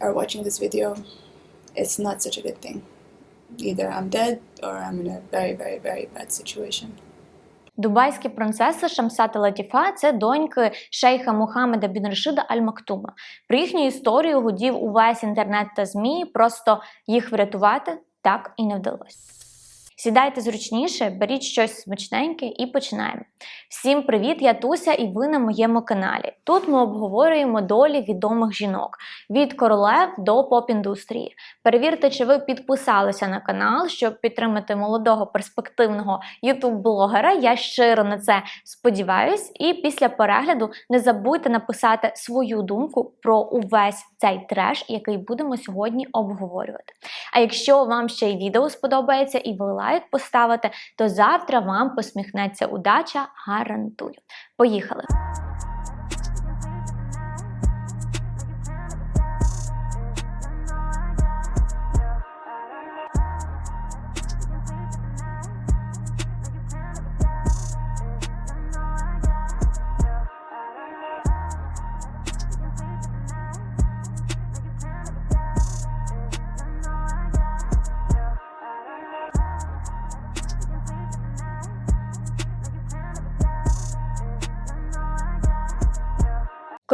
are watching this video, it's not such a good thing. Either I'm dead or I'm in a very, very, very bad situation. Дубайські принцеси Шамсата Латіфа це доньки шейха Мухаммеда бін Рашида Аль Мактума. Про їхню історію гудів увесь інтернет та ЗМІ, просто їх врятувати так і не вдалося. Сідайте зручніше, беріть щось смачненьке і починаємо. Всім привіт, я Туся, і ви на моєму каналі. Тут ми обговорюємо долі відомих жінок від королев до поп-індустрії. Перевірте, чи ви підписалися на канал, щоб підтримати молодого перспективного ютуб-блогера. Я щиро на це сподіваюсь. І після перегляду не забудьте написати свою думку про увесь цей треш, який будемо сьогодні обговорювати. А якщо вам ще й відео сподобається і ви лайк поставите, то завтра вам посміхнеться удача, гарантую. Поїхали!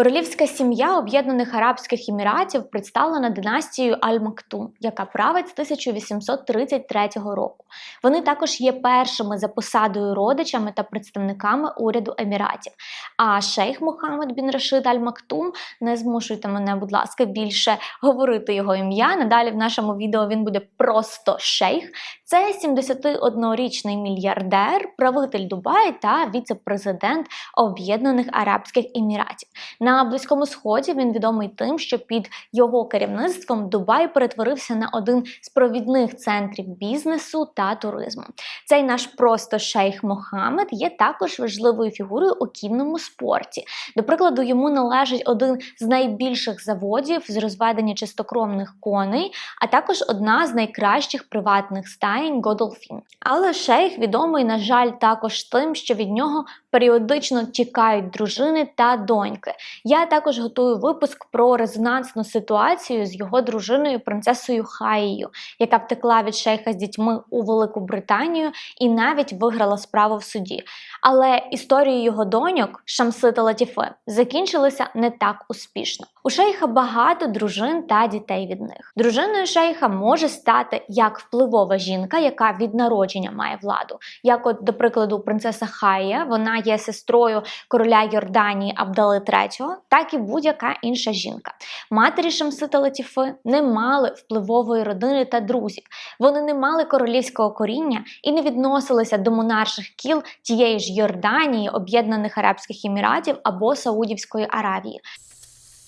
Королівська сім'я Об'єднаних Арабських Еміратів представлена династією Аль-Мактум, яка править з 1833 року. Вони також є першими за посадою родичами та представниками уряду Еміратів. А шейх Мухаммед бін Рашид Аль-Мактум, не змушуйте мене, будь ласка, більше говорити його ім'я. Надалі в нашому відео він буде просто шейх. Це 71-річний мільярдер, правитель Дубаї та віце-президент Об'єднаних Арабських Еміратів. На Близькому Сході він відомий тим, що під його керівництвом Дубай перетворився на один з провідних центрів бізнесу та туризму. Цей наш просто шейх Мохаммед є також важливою фігурою у кінному спорті. До прикладу, йому належить один з найбільших заводів з розведення чистокровних коней, а також одна з найкращих приватних стаєнь Годолфін. Але шейх відомий, на жаль, також тим, що від нього періодично тікають дружини та доньки. Я також готую випуск про резонансну ситуацію з його дружиною, принцесою Хаєю, яка втекла від шейха з дітьми у Велику Британію і навіть виграла справу в суді. Але історії його доньок, Шамси та Латіфи, закінчилися не так успішно. У шейха багато дружин та дітей від них. Дружиною шейха може стати як впливова жінка, яка від народження має владу. Як, от, до прикладу, принцеса Хая, вона є сестрою короля Йорданії Абдали III, так і будь-яка інша жінка. Матері Шамси та Латіфи не мали впливової родини та друзів. Вони не мали королівського коріння і не відносилися до монарших кіл тієї ж Йорданії, Об'єднаних Арабських Еміратів або Саудівської Аравії.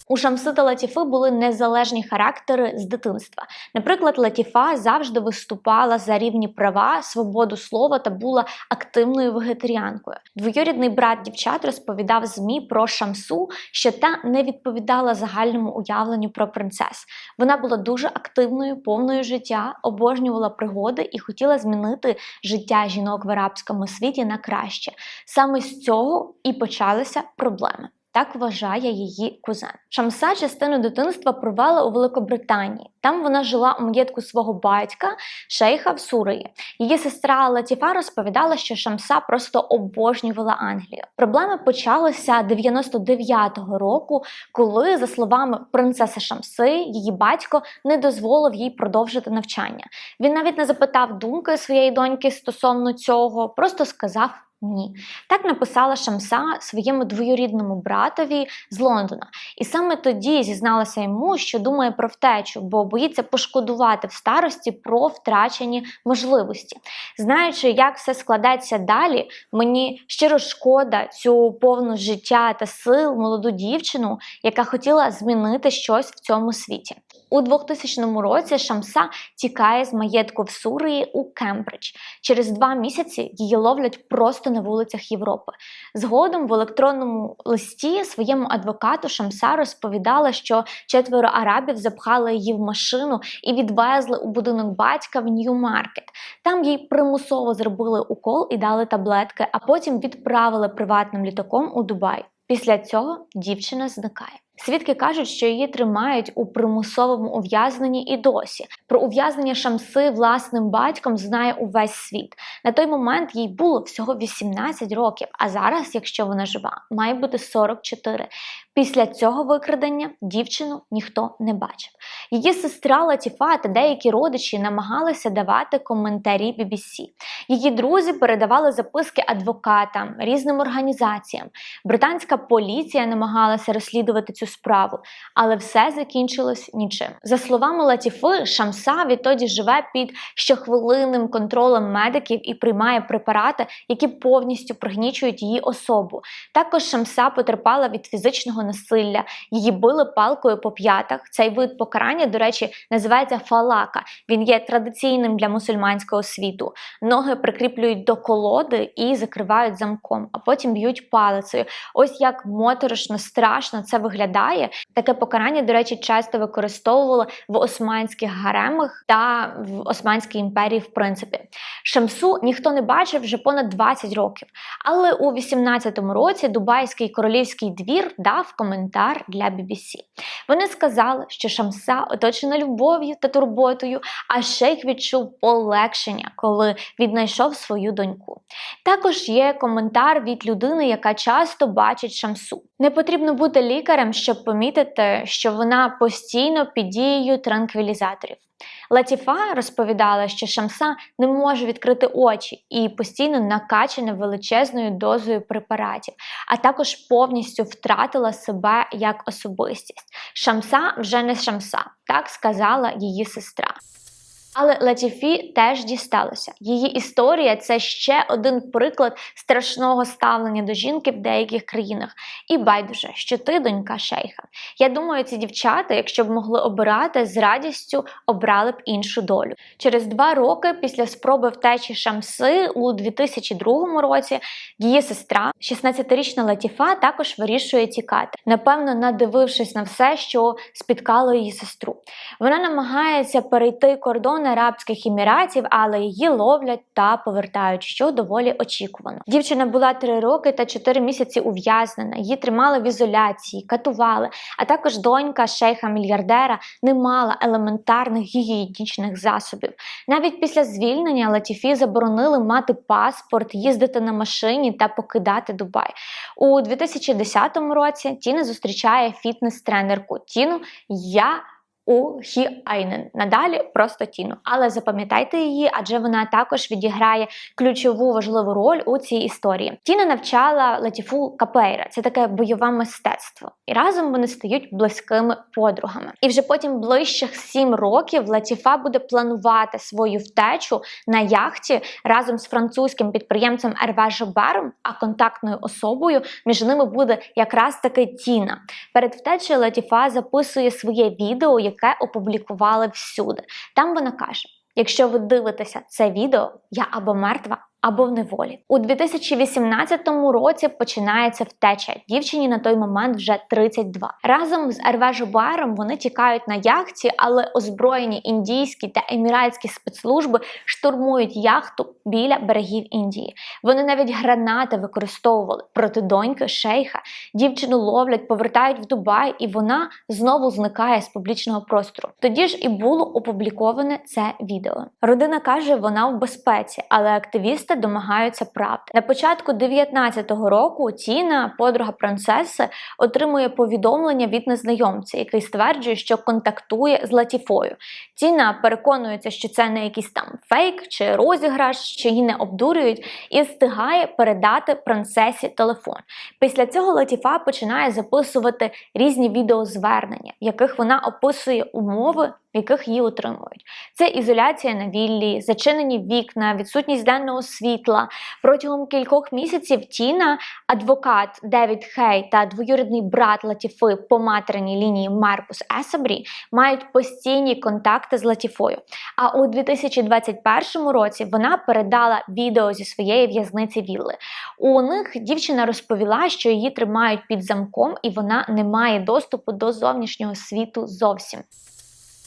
У Шамси та Латіфи були незалежні характери з дитинства. Наприклад, Латіфа завжди виступала за рівні права, свободу слова та була активною вегетаріанкою. Двоюрідний брат дівчат розповідав змі про Шамсу, що та не відповідала загальному уявленню про принцес. Вона була дуже активною, повною життя, обожнювала пригоди і хотіла змінити життя жінок в арабському світі на краще. Саме з цього і почалися проблеми. Так вважає її кузен. Шамса частину дитинства провела у Великобританії. Там вона жила у маєтку свого батька, шейха в Сурії. Її сестра Латіфа розповідала, що Шамса просто обожнювала Англію. Проблеми почалися 99-го року, коли, за словами принцеси Шамси, її батько не дозволив їй продовжити навчання. Він навіть не запитав думки своєї доньки стосовно цього, просто сказав. Ні, так написала Шамса своєму двоюрідному братові з Лондона, і саме тоді зізналася йому, що думає про втечу, бо боїться пошкодувати в старості про втрачені можливості. Знаючи, як все складеться далі, мені щиро шкода цю повну життя та сил молоду дівчину, яка хотіла змінити щось в цьому світі. У 2000 році Шамса тікає з маєтку в Сурії у Кембридж. Через два місяці її ловлять просто на вулицях Європи. Згодом в електронному листі своєму адвокату Шамса розповідала, що четверо арабів запхали її в машину і відвезли у будинок батька в Нью-Маркет. Там їй примусово зробили укол і дали таблетки, а потім відправили приватним літаком у Дубай. Після цього дівчина зникає. Свідки кажуть, що її тримають у примусовому ув'язненні і досі. Про ув'язнення Шамси власним батьком знає увесь світ. На той момент їй було всього 18 років, а зараз, якщо вона жива, має бути 44. Після цього викрадення дівчину ніхто не бачив. Її сестра Латіфа та деякі родичі намагалися давати коментарі BBC. Її друзі передавали записки адвокатам, різним організаціям. Британська поліція намагалася розслідувати цю справу, але все закінчилось нічим. За словами Латіфи, Шамса відтоді живе під щохвилинним контролем медиків і приймає препарати, які повністю пригнічують її особу. Також Шамса потерпала від фізичного насилля, її били палкою по п'ятах. Цей вид покарання, до речі, називається фалака. Він є традиційним для мусульманського світу. Ноги прикріплюють до колоди і закривають замком, а потім б'ють палицею. Ось як моторошно страшно це виглядає. Таке покарання, до речі, часто використовували в османських гаремах та в Османській імперії, в принципі. Шамсу ніхто не бачив вже понад 20 років. Але у 18-му році Дубайський королівський двір дав коментар для BBC. Вони сказали, що Шамса оточена любов'ю та турботою, а шейх відчув полегшення, коли віднайшов свою доньку. Також є коментар від людини, яка часто бачить Шамсу. Не потрібно бути лікарем, щоб помітити, що вона постійно під дією транквілізаторів. Латіфа розповідала, що Шамса не може відкрити очі і постійно накачана величезною дозою препаратів, а також повністю втратила себе як особистість. Шамса вже не Шамса, так сказала її сестра. Але Латіфі теж дісталося. Її історія це ще один приклад страшного ставлення до жінки в деяких країнах. І байдуже, що ти донька шейха. Я думаю, ці дівчата, якщо б могли обирати, з радістю обрали б іншу долю. Через два роки після спроби втечі Шамси у 2002 році її сестра, 16-річна Латіфа, також вирішує тікати. Напевно, надивившись на все, що спіткало її сестру. Вона намагається перейти кордон Арабських Еміратів, але її ловлять та повертають, що доволі очікувано. Дівчина була три роки та чотири місяці ув'язнена. Її тримали в ізоляції, катували. А також донька шейха мільярдера не мала елементарних гігієнічних засобів. Навіть після звільнення Латіфі заборонили мати паспорт, їздити на машині та покидати Дубай. У 2010 році Тіна зустрічає фітнес-тренерку Тіну. Я у Хі Айнен. Надалі просто Тіну. Але запам'ятайте її, адже вона також відіграє ключову важливу роль у цій історії. Тіна навчала Латіфу Капейра, це таке бойове мистецтво. І разом вони стають близькими подругами. І вже потім ближчих сім років Латіфа буде планувати свою втечу на яхті разом з французьким підприємцем Ерве Жобером, а контактною особою між ними буде якраз таки Тіна. Перед втечею Латіфа записує своє відео, яке опублікували всюди. Там вона каже: якщо ви дивитеся це відео, я або мертва. Або в неволі у 2018 році починається втеча. Дівчині на той момент вже 32. Разом з Ерве Жобаром вони тікають на яхті, але озброєні індійські та еміратські спецслужби штурмують яхту біля берегів Індії. Вони навіть гранати використовували проти доньки шейха. Дівчину ловлять, повертають в Дубай, і вона знову зникає з публічного простору. Тоді ж і було опубліковане це відео. Родина каже, вона в безпеці, але активісти домагаються правди. На початку 19-го року Тіна, подруга принцеси, отримує повідомлення від незнайомця, який стверджує, що контактує з Латіфою. Тіна переконується, що це не якийсь там фейк чи розіграш, що її не обдурюють, і встигає передати принцесі телефон. Після цього Латіфа починає записувати різні відеозвернення, в яких вона описує умови в яких її утримують. Це ізоляція на віллі, зачинені вікна, відсутність денного світла. Протягом кількох місяців Тіна, адвокат Девід Хей та двоюрідний брат Латіфи по материній лінії Маркус Есабрі мають постійні контакти з Латіфою. А у 2021 році вона передала відео зі своєї в'язниці Вілли. У них дівчина розповіла, що її тримають під замком, і вона не має доступу до зовнішнього світу зовсім.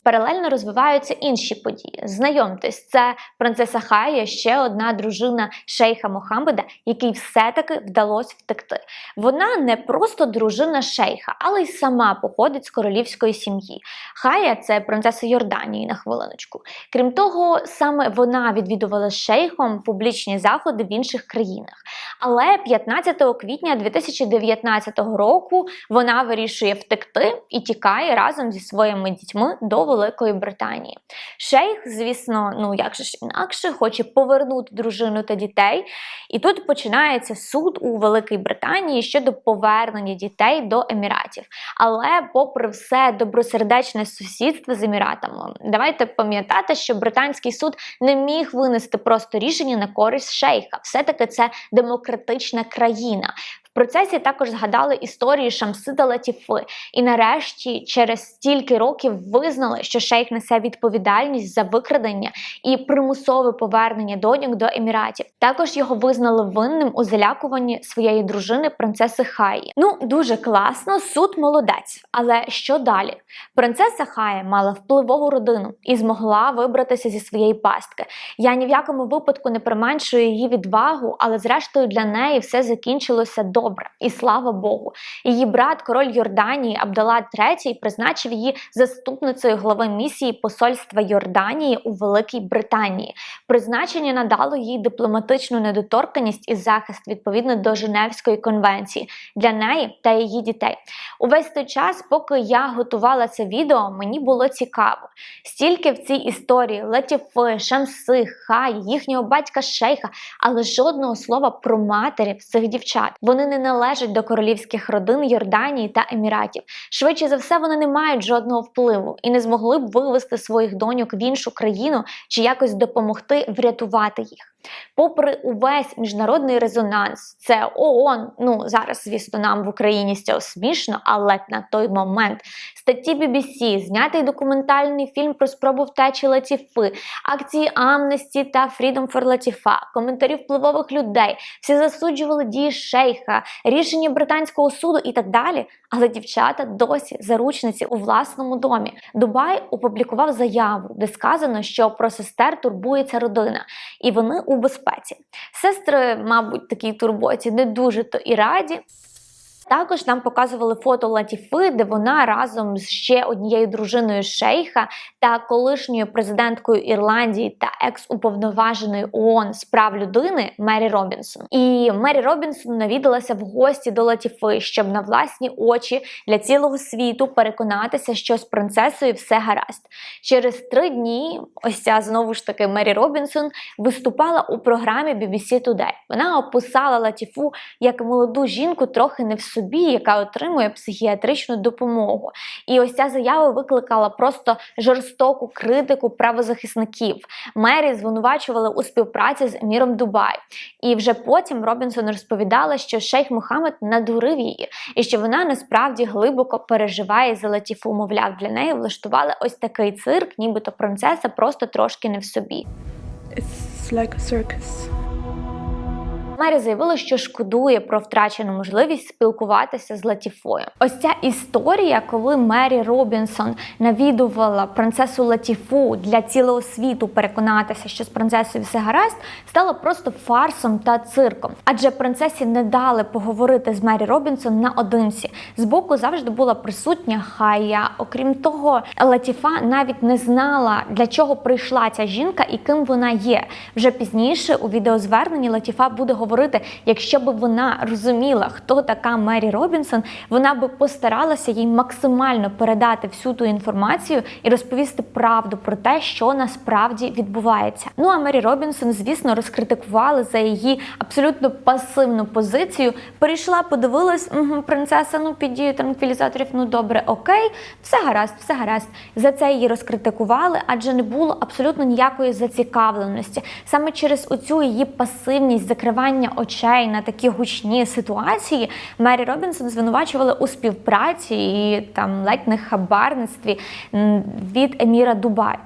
Паралельно розвиваються інші події. Знайомтесь, це принцеса Хая, ще одна дружина шейха Мохаммеда, який все-таки вдалося втекти. Вона не просто дружина шейха, але й сама походить з королівської сім'ї. Хая це принцеса Йорданії на хвилиночку. Крім того, саме вона відвідувала шейхом публічні заходи в інших країнах. Але 15 квітня 2019 року вона вирішує втекти і тікає разом зі своїми дітьми до Великої Британії. Шейх, звісно, ну як же ж інакше, хоче повернути дружину та дітей. І тут починається суд у Великій Британії щодо повернення дітей до Еміратів. Але, попри все добросердечне сусідство з Еміратами, давайте пам'ятати, що британський суд не міг винести просто рішення на користь шейха. Все-таки це демократична країна. В процесі також згадали історії Шамси та Латіфи, і нарешті, через стільки років, визнали, що шейх несе відповідальність за викрадення і примусове повернення доньок до еміратів. Також його визнали винним у залякуванні своєї дружини принцеси Хаї. Ну дуже класно, суд молодець. Але що далі? Принцеса Хая мала впливову родину і змогла вибратися зі своєї пастки. Я ні в якому випадку не применшую її відвагу, але зрештою для неї все закінчилося добре, і слава Богу. Її брат, король Йорданії Абдалла III, призначив її заступницею глави місії посольства Йорданії у Великій Британії. Призначення надало їй дипломатичну недоторканість і захист відповідно до Женевської конвенції для неї та її дітей. Увесь той час, поки я готувала це відео, мені було цікаво. Стільки в цій історії Латіфи, Шамси, Хай, їхнього батька Шейха, але жодного слова про матерів цих дівчат. Вони не належать до королівських родин Йорданії та Еміратів. Швидше за все, вони не мають жодного впливу і не змогли б вивести своїх доньок в іншу країну чи якось допомогти врятувати їх. Попри увесь міжнародний резонанс, це ООН, ну зараз, звісно, нам в Україні з цього смішно, але на той момент статті BBC, знятий документальний фільм про спробу втечі Латіфи, акції Амнесті та Freedom for Латіфа, коментарі впливових людей, всі засуджували дії шейха, рішення британського суду і так далі. Але дівчата досі заручниці у власному домі. Дубай опублікував заяву, де сказано, що про сестер турбується родина, і вони у безпеці. Сестри, мабуть, такій турботі не дуже то і раді. Також нам показували фото Латіфи, де вона разом з ще однією дружиною шейха та колишньою президенткою Ірландії та екс-уповноваженою ООН з прав людини Мері Робінсон. І Мері Робінсон навідалася в гості до Латіфи, щоб на власні очі для цілого світу переконатися, що з принцесою все гаразд. Через три дні ось ця знову ж таки Мері Робінсон виступала у програмі BBC Today. Вона описала Латіфу як молоду жінку трохи не в собі, яка отримує психіатричну допомогу. І ось ця заява викликала просто жорстоку критику правозахисників. Мері звинувачували у співпраці з еміром Дубай. І вже потім Робінсон розповідала, що шейх Мухаммед надурив її, і що вона насправді глибоко переживає за Латіфу. Мовляв, для неї влаштували ось такий цирк, нібито принцеса просто трошки не в собі. It's like a circus. Мері заявила, що шкодує про втрачену можливість спілкуватися з Латіфою. Ось ця історія, коли Мері Робінсон навідувала принцесу Латіфу для цілого світу переконатися, що з принцесою все гаразд, стала просто фарсом та цирком. Адже принцесі не дали поговорити з Мері Робінсон наодинці. Збоку завжди була присутня Хая. Окрім того, Латіфа навіть не знала, для чого прийшла ця жінка і ким вона є. Вже пізніше у відеозверненні Латіфа буде говорити, якщо б вона розуміла, хто така Мері Робінсон, вона би постаралася їй максимально передати всю ту інформацію і розповісти правду про те, що насправді відбувається. Ну а Мері Робінсон, звісно, розкритикували за її абсолютно пасивну позицію. Перейшла, подивилась, угу, принцеса, ну під дією транквілізаторів, ну добре, окей, все гаразд, все гаразд. За це її розкритикували, адже не було абсолютно ніякої зацікавленості. Саме через оцю її пасивність, закривання очей на такі гучні ситуації Мері Робінсон звинувачували у співпраці і там ледь не хабарництві від еміра Дубай.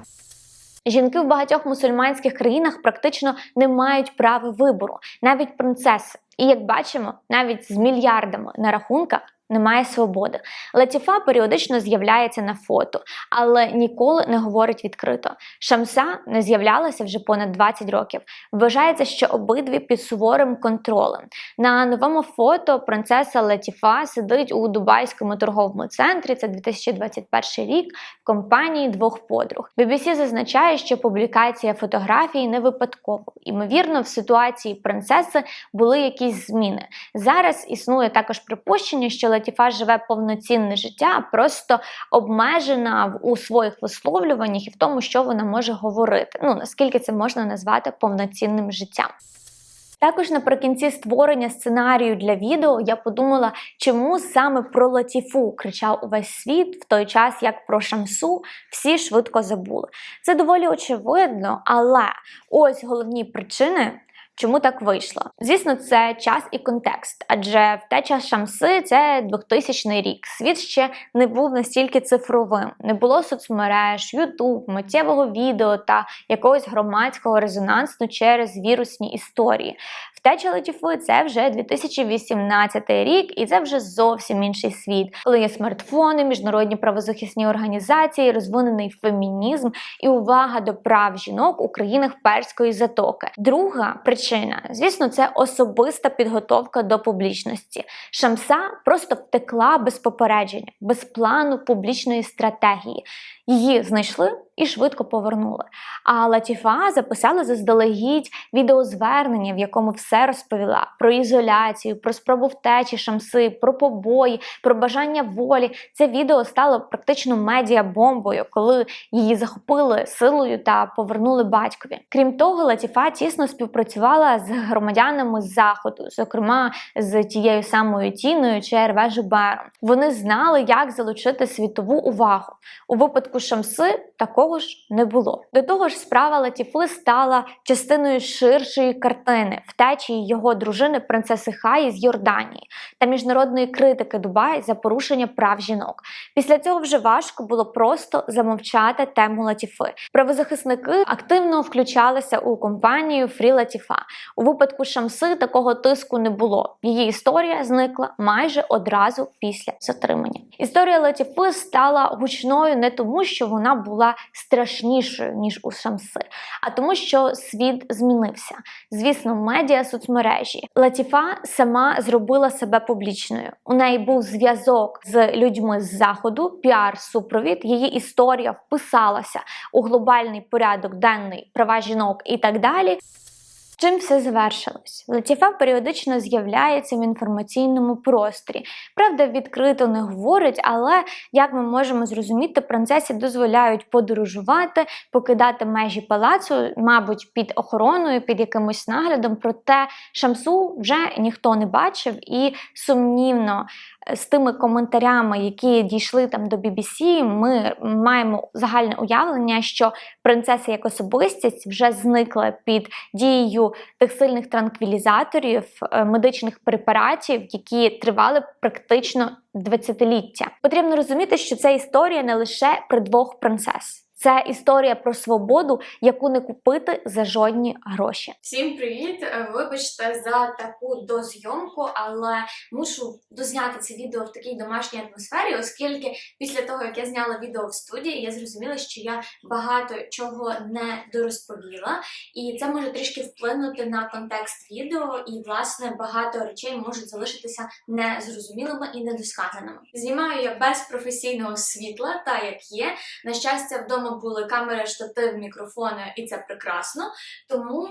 Жінки в багатьох мусульманських країнах практично не мають права вибору, навіть принцеси. І як бачимо, навіть з мільярдами на рахунках немає свободи. Латіфа періодично з'являється на фото, але ніколи не говорить відкрито. Шамса не з'являлася вже понад 20 років. Вважається, що обидві під суворим контролем. На новому фото принцеса Латіфа сидить у Дубайському торговому центрі. Це 2021 рік в компанії двох подруг. BBC зазначає, що публікація фотографії не випадково. Імовірно, в ситуації принцеси були якісь зміни. Зараз існує також припущення, що Латіфа живе повноцінне життя, просто обмежена у своїх висловлюваннях і в тому, що вона може говорити. Ну наскільки це можна назвати повноцінним життям. Також наприкінці створення сценарію для відео я подумала, чому саме про Латіфу кричав увесь світ в той час, як про Шамсу всі швидко забули. Це доволі очевидно, але ось головні причини. Чому так вийшло? Звісно, це час і контекст, адже втеча Шамси це 2000 рік. Світ ще не був настільки цифровим, не було соцмереж, Ютуб, миттєвого відео та якогось громадського резонансу через вірусні історії. Втеча Латіфи це вже 2018 рік, і це вже зовсім інший світ, коли є смартфони, міжнародні правозахисні організації, розвинений фемінізм і увага до прав жінок у країнах перської затоки. Друга причина, звісно, це особиста підготовка до публічності. Шамса просто втекла без попередження, без плану публічної стратегії. Її знайшли і швидко повернули. А Латіфа записала заздалегідь відеозвернення, в якому все розповіла про ізоляцію, про спробу втечі шамси, про побої, про бажання волі. Це відео стало практично медіабомбою, коли її захопили силою та повернули батькові. Крім того, Латіфа тісно співпрацювала з громадянами заходу, зокрема з тією самою Тіною чи Жубером. Вони знали, як залучити світову увагу. У випадку Шамси такого ж не було. До того ж, справа Латіфи стала частиною ширшої картини втечі його дружини принцеси Хаї з Йорданії та міжнародної критики Дубай за порушення прав жінок. Після цього вже важко було просто замовчати тему Латіфи. Правозахисники активно включалися у компанію Фрі Латіфа. У випадку Шамси такого тиску не було. Її історія зникла майже одразу після затримання. Історія Латіфи стала гучною не тому, що вона була страшнішою ніж у Шамси, а тому, що світ змінився. Звісно, медіа соцмережі. Латіфа сама зробила себе публічною. У неї був зв'язок з людьми з заходу, піар-супровід. Її історія вписалася у глобальний порядок денний права жінок і так далі. Чим все завершилось? Латіфа періодично з'являється в інформаційному просторі. Правда, відкрито не говорить, але як ми можемо зрозуміти, принцесі дозволяють подорожувати, покидати межі палацу, мабуть, під охороною, під якимось наглядом. Проте Шамсу вже ніхто не бачив, і сумнівно з тими коментарями, які дійшли там до BBC, ми маємо загальне уявлення, що принцеса як особистість вже зникла під дією тих сильних транквілізаторів, е, медичних препаратів, які тривали практично 20-ліття. Потрібно розуміти, що це історія не лише про двох принцес. Це історія про свободу, яку не купити за жодні гроші. Всім привіт! Е, Вибачте за таку дозйомку, але мушу дозняти це відео в такій домашній атмосфері, оскільки після того, як я зняла відео в студії, я зрозуміла, що я багато чого не дорозповіла, і це може трішки вплинути на контекст відео, і власне багато речей можуть залишитися незрозумілими і недосказаними. Знімаю я без професійного світла, та як є. На щастя, вдома були камери, штатив, мікрофони, і це прекрасно. Тому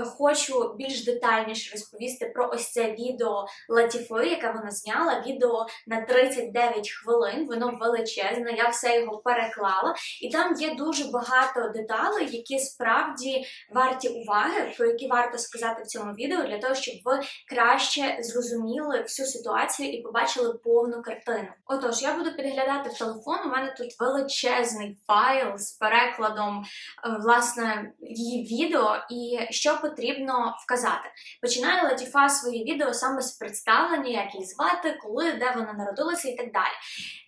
хочу більш детальніше розповісти про ось це відео Латіфи, яке вона зняла. Відео на 39 хвилин, воно величезне, я все його переклала. І там є дуже багато деталей, які справді варті уваги, про які варто сказати в цьому відео, для того, щоб ви краще зрозуміли всю ситуацію і побачили повну картину. Отож, я буду підглядати в телефон. У мене тут величезний файл з перекладом е, власне її відео. І щоб потрібно вказати? Починає Латіфа своє відео саме з представлення, як її звати, коли, де вона народилася і так далі.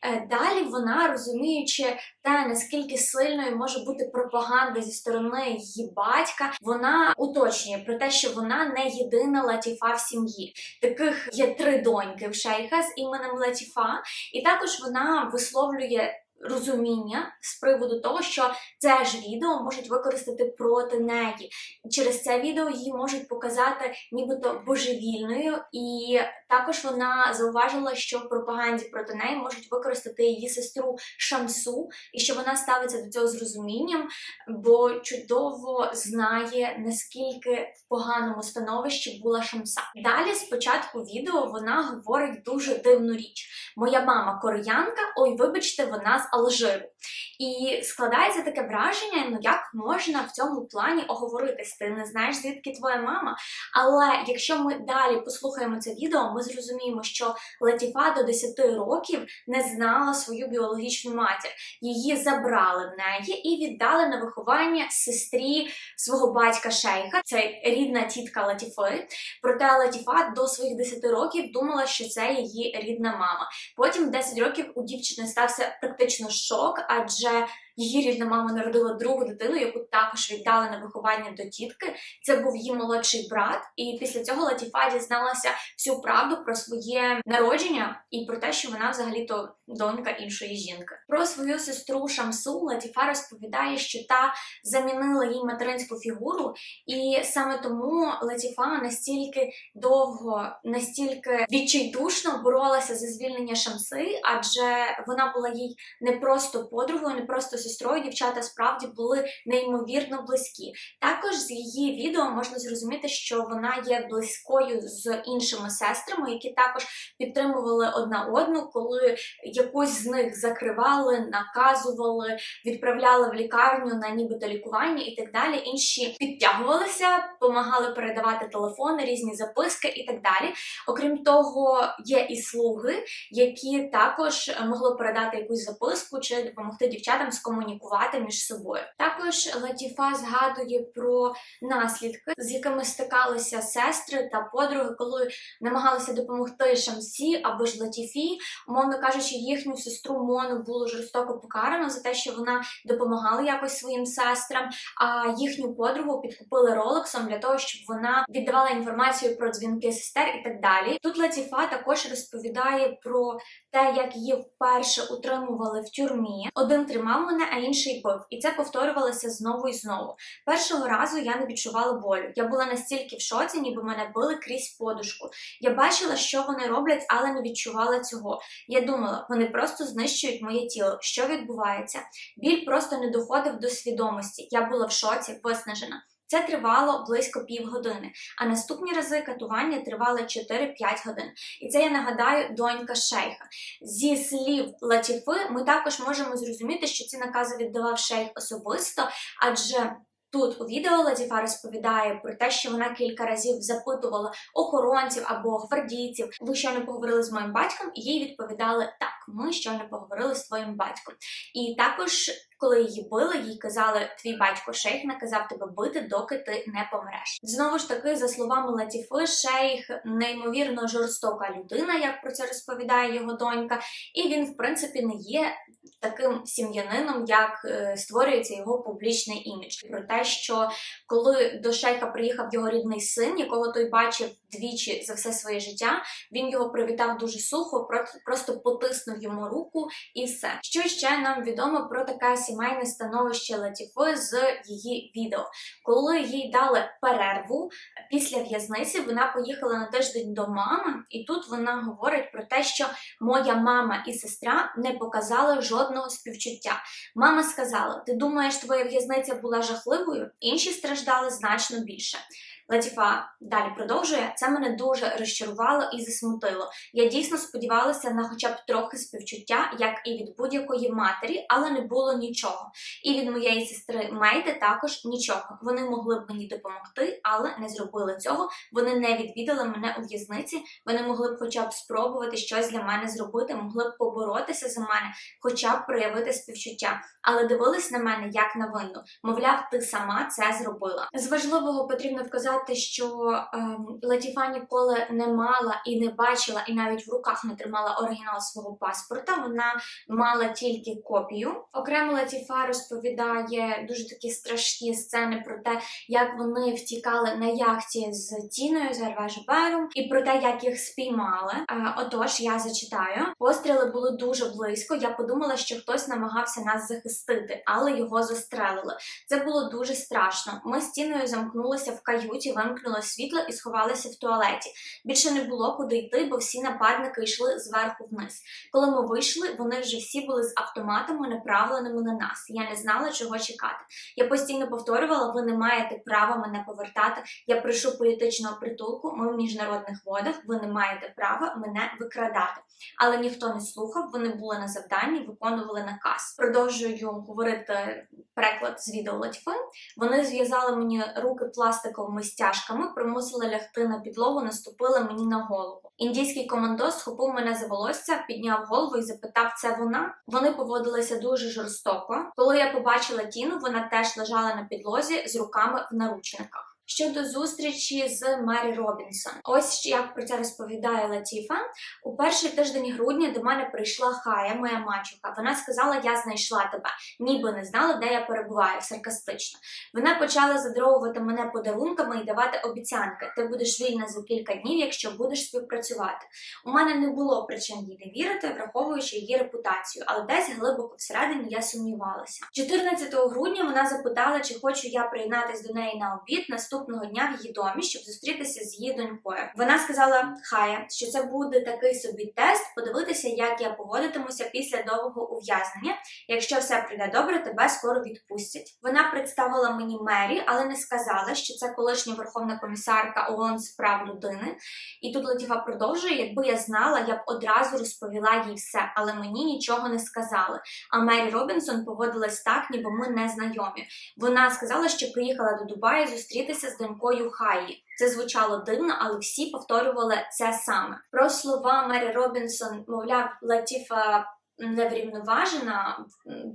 Е, Далі вона, розуміючи те, наскільки сильною може бути пропаганда зі сторони її батька, вона уточнює про те, що вона не єдина Латіфа в сім'ї. Таких є три доньки в шейха з іменем Латіфа, і також вона висловлює. Розуміння з приводу того, що це ж відео можуть використати проти неї. Через це відео її можуть показати нібито божевільною, і також вона зауважила, що в пропаганді проти неї можуть використати її сестру Шамсу, і що вона ставиться до цього з розумінням, бо чудово знає наскільки в поганому становищі була Шамса. Далі, спочатку відео, вона говорить дуже дивну річ. Моя мама кореянка, ой, вибачте, вона з Алжиру. І складається таке враження, ну як можна в цьому плані оговоритись? Ти не знаєш, звідки твоя мама. Але якщо ми далі послухаємо це відео, ми зрозуміємо, що Латіфа до 10 років не знала свою біологічну матір. Її забрали в неї і віддали на виховання сестрі свого батька Шейха. Це рідна тітка Латіфи. Проте Латіфа до своїх 10 років думала, що це її рідна мама. Потім в 10 років у дівчини стався практично шок, адже że її рідна мама народила другу дитину, яку також віддали на виховання до тітки. Це був її молодший брат. І після цього Латіфа дізналася всю правду про своє народження і про те, що вона взагалі-то донька іншої жінки. Про свою сестру Шамсу Латіфа розповідає, що та замінила їй материнську фігуру, і саме тому Латіфа настільки довго, настільки відчайдушно боролася за звільнення Шамси, адже вона була їй не просто подругою, не просто сестрою. Дівчата справді були неймовірно близькі. Також з її відео можна зрозуміти, що вона є близькою з іншими сестрами, які також підтримували одна одну, коли якусь з них закривали, наказували, відправляли в лікарню на нібито лікування і так далі. Інші підтягувалися, допомагали передавати телефони, різні записки і так далі. Окрім того, є і слуги, які також могли передати якусь записку чи допомогти дівчатам скомунікувати між собою. Також Латіфа згадує про наслідки, з якими стикалися сестри та подруги, коли намагалися допомогти Шамсі або ж Латіфі. Умовно кажучи, їхню сестру Мону було жорстоко покарано за те, що вона допомагала якось своїм сестрам, а їхню подругу підкупили ролексом для того, щоб вона віддавала інформацію про дзвінки сестер і так далі. Тут Латіфа також розповідає про те, як її вперше утримували в тюрмі. Один тримав мене, а інший бив. І це повторювалося знову і знову. Першого разу я не відчувала болю. Я була настільки в шоці, ніби мене били крізь подушку. Я бачила, що вони роблять, але не відчувала цього. Я думала, вони просто знищують моє тіло. Що відбувається? Біль просто не доходив до свідомості. Я була в шоці, виснажена. Це тривало близько півгодини, а наступні рази катування тривали 4-5 годин. І це я нагадаю донька шейха. Зі слів Латіфи, ми також можемо зрозуміти, що ці накази віддавав шейх особисто, адже. Тут у відео Латіфа розповідає про те, що вона кілька разів запитувала охоронців або гвардійців. Ви щойно поговорили з моїм батьком, і їй відповідали так. Ми щойно поговорили з твоїм батьком. І також, коли її били, їй казали, твій батько шейх наказав тебе бити, доки ти не помреш. Знову ж таки, за словами Латіфи, шейх неймовірно жорстока людина, як про це розповідає його донька, і він, в принципі, не є таким сім'янином, як е, створюється його публічний імідж. Про те, що коли до шейха приїхав його рідний син, якого той бачив двічі за все своє життя, він його привітав дуже сухо, просто потиснув йому руку і все. Що ще нам відомо про таке сімейне становище Латіфи з її відео? Коли їй дали перерву після в'язниці, вона поїхала на тиждень до мами, і тут вона говорить про те, що моя мама і сестра не показали жодного співчуття. Мама сказала: Ти думаєш, твоя в'язниця була жахливою? Інші страждали значно більше. Латіфа далі продовжує. Це мене дуже розчарувало і засмутило. Я дійсно сподівалася на хоча б трохи співчуття, як і від будь-якої матері, але не було нічого. І від моєї сестри Мейти також нічого. Вони могли б мені допомогти, але не зробили цього. Вони не відвідали мене у в'язниці. Вони могли б хоча б спробувати щось для мене зробити, могли б поборотися за мене, хоча б проявити співчуття, але дивились на мене як на винну. Мовляв, ти сама це зробила. З важливого потрібно вказати, що ем, Латіфа ніколи не мала і не бачила, і навіть в руках не тримала оригінал свого паспорта. Вона мала тільки копію. Окремо Латіфа розповідає дуже такі страшні сцени про те, як вони втікали на яхті з Тіною з Арвежбером, і про те, як їх спіймали. Е, отож, я зачитаю. Постріли були дуже близько. Я подумала, що хтось намагався нас захистити, але його застрелили. Це було дуже страшно. Ми з Тіною замкнулися в каюті, вимкнули світло і сховалися в туалеті. Більше не було куди йти, бо всі нападники йшли зверху вниз. Коли ми вийшли, вони вже всі були з автоматами, направленими на нас. Я не знала, чого чекати. Я постійно повторювала: ви не маєте права мене повертати. Я прошу політичного притулку. Ми в міжнародних водах. Ви не маєте права мене викрадати. Але ніхто не слухав. Вони були на завданні, виконували наказ. Продовжую говорити переклад з відео Латьфи. Вони зв'язали мені руки пластиковими стяжками, примусили лягти на підлогу, наступили мені на голову. Індійський командос схопив мене за волосся, підняв голову і запитав, це вона. Вони поводилися дуже жорстоко. Коли я побачила Тіну, вона теж лежала на підлозі з руками в наручниках. Щодо зустрічі з Мері Робінсон, ось як про це розповідає Латіфа. У перший тиждень грудня до мене прийшла Хая, моя мачуха. Вона сказала, я знайшла тебе, ніби не знала, де я перебуваю, саркастично. Вона почала задровувати мене подарунками і давати обіцянки. Ти будеш вільна за кілька днів, якщо будеш співпрацювати. У мене не було причин їй не вірити, враховуючи її репутацію, але десь глибоко всередині я сумнівалася. 14 грудня вона запитала, чи хочу я приєднатись до неї на обід наступного дня в її домі, щоб зустрітися з її донькою. Вона сказала Хая, що це буде такий собі тест, подивитися, як я поводитимуся після довгого ув'язнення. Якщо все прийде добре, тебе скоро відпустять. Вона представила мені Мері, але не сказала, що це колишня верховна комісарка ООН з прав людини. І тут Латіфа продовжує: якби я знала, я б одразу розповіла їй все, але мені нічого не сказали. А Мері Робінсон поводилась так, ніби ми не знайомі. Вона сказала, що приїхала до Дубаю зустрітися з донькою Хаї. Це звучало дивно, але всі повторювали це саме. Про слова Мері Робінсон, мовляв, Латіфа неврівноважена,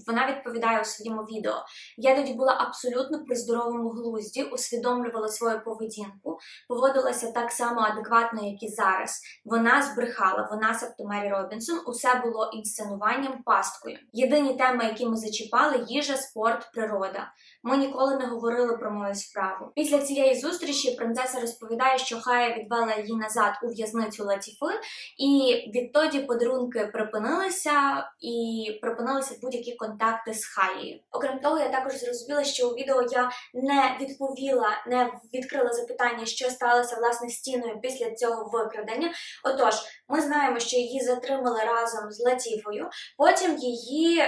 вона відповідає у своєму відео. Я тоді була абсолютно при здоровому глузді, усвідомлювала свою поведінку, поводилася так само адекватно, як і зараз. Вона збрехала, вона, себто Мері Робінсон, усе було інсценуванням пасткою. Єдині теми, які ми зачіпали: їжа, спорт, природа. Ми ніколи не говорили про мою справу. Після цієї зустрічі принцеса розповідає, що Хая відвела її назад у в'язницю Латіфи, і відтоді подарунки припинилися і припинилися будь-які контакти з Хаєю. Окрім того, я також зрозуміла, що у відео я не відповіла, не відкрила запитання, що сталося власне з Тіною після цього викрадення. Отож, ми знаємо, що її затримали разом з Латіфою, потім її.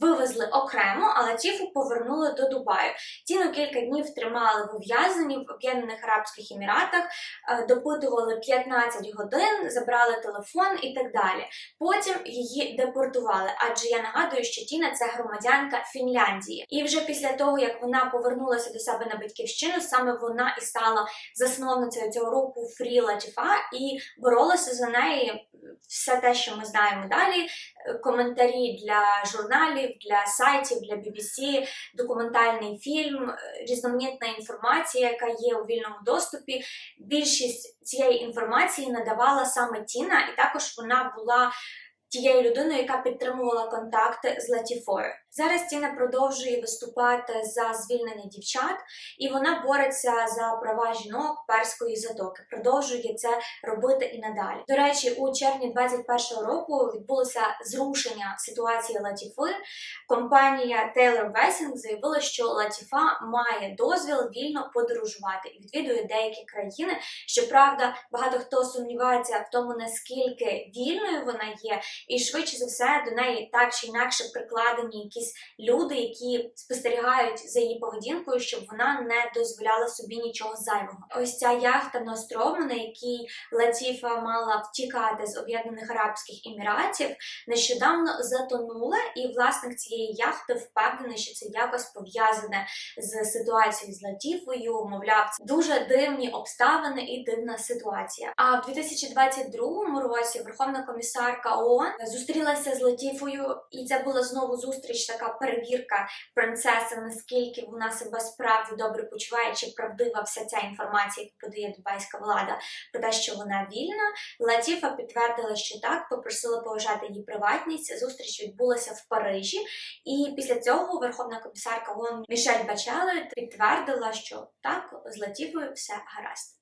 Вивезли окремо, а Латіфу повернули до Дубаю. Тіну кілька днів тримали в ув'язненні в Об'єднаних Арабських Еміратах, е, допитували 15 годин, забрали телефон і так далі. Потім її депортували, адже я нагадую, що Тіна це громадянка Фінляндії. І вже після того, як вона повернулася до себе на батьківщину, саме вона і стала засновницею цього руху Free Латіфа і боролася за неї все те, що ми знаємо далі. Коментарі для журналів, для сайтів, для BBC, документальний фільм, різноманітна інформація, яка є у вільному доступі. Більшість цієї інформації надавала саме Тіна, і також вона була тією людиною, яка підтримувала контакти з Латіфою. Зараз Тіна продовжує виступати за звільнення дівчат, і вона бореться за права жінок перської затоки. Продовжує це робити і надалі. До речі, у червні 21-го року відбулося зрушення ситуації Латіфи. Компанія Taylor Wessing заявила, що Латіфа має дозвіл вільно подорожувати і відвідує деякі країни. Щоправда, багато хто сумнівається в тому, наскільки вільною вона є, і швидше за все до неї так чи інакше прикладені якісь якісь люди, які спостерігають за її поведінкою, щоб вона не дозволяла собі нічого зайвого. Ось ця яхта Нострому, на якій Латіфа мала втікати з Об'єднаних Арабських Еміратів, нещодавно затонула, і власник цієї яхти впевнений, що це якось пов'язане з ситуацією з Латіфою. Мовляв, це дуже дивні обставини і дивна ситуація. А в 2022 році Верховна комісарка ООН зустрілася з Латіфою, і це була знову зустріч, така перевірка принцеси, наскільки вона себе справді добре почуває, чи правдива вся ця інформація, яку подає дубайська влада, про те, що вона вільна. Латіфа підтвердила, що так, попросила поважати її приватність. Зустріч відбулася в Парижі, і після цього Верховна комісарка ООН Мішель Бачеле підтвердила, що так з Латіфою все гаразд.